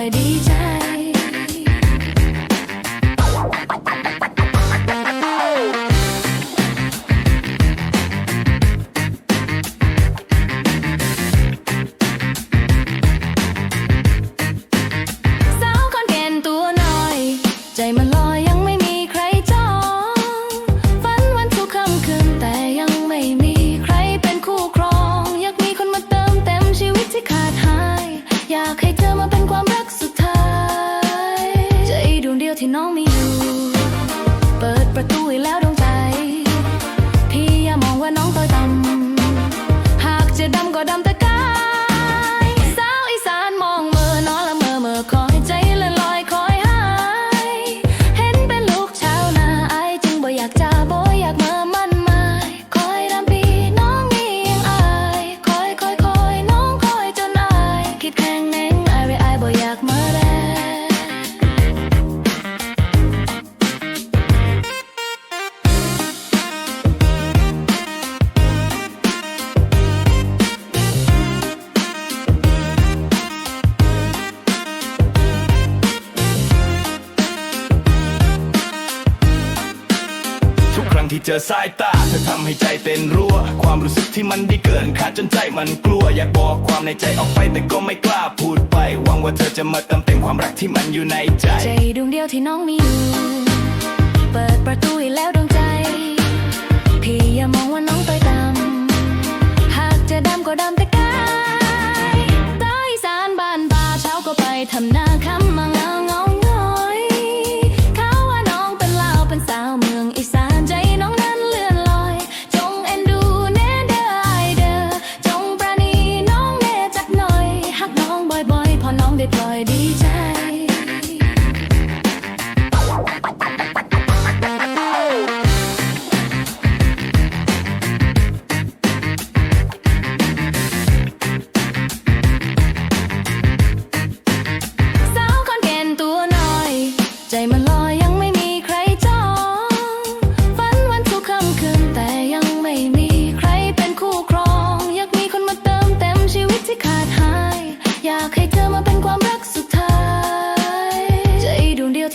อยดีใจมันลอยยังไม่มีใครจอง ฝันวันทุกค่ำคืนแต่ยังไม่มีใครเป็นคู่ครอง อยากมีคนมาเติมเต็มชีวิตที่ขาดหาย อยากให้เธอ่น้องมีอยู่ เปิดประตูให้แล้วดวงใจ พี่อย่ามองว่าน้องต้อยต่ำหากจะดำก็ดำแต่กายสาวอีสานมองเมื่อน้อนละเมื่อเมื่อคอยใจละลอยคอยหาย เห็นเป็นลูกชาวนาอายจึงบ่อยากจะบ่อยากเมื่อมันหมายคอยรำปีน้องนี่ยังอายคอยคอยคอยน้องคอยจนอาย คิดแข่งแหน่งอายไว้อายบ่อยากมาแลทุ ที่เจอสายตาเธอทำให้ใจเต้นรัว ความรู้สึกที่มันดีเกินคาดจนใจมันกลัว อยากบอกความในใจออกไปแต่ก็ไม่กล้าพูดไป หวังว่าเธอจะมาเติมเต็มความรักที่มันอยู่ในใจ ใจดวงเดียวที่น้องมีอยู่ เปิดประตูให้แล้วดวงใจ พี่อย่ามองว่า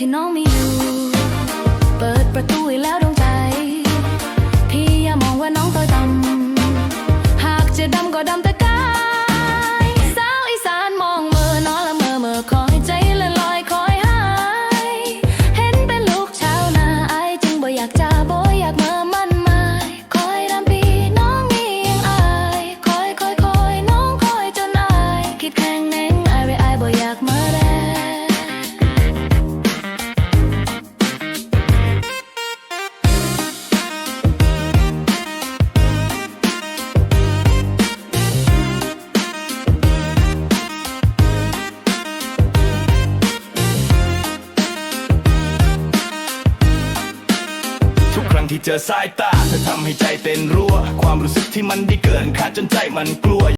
ที่น้องมีอยู่ เปิดประตูให้แล้วดวงใจ พี่อย่ามองว่าน้องต้อยต่ำหากจะดำก็ดำแต่ งที่เจอสายตาเธอทำให้ใจเต้นรัว ความรู้สึกที่มันได้เกินคาดจนใจมันกลัว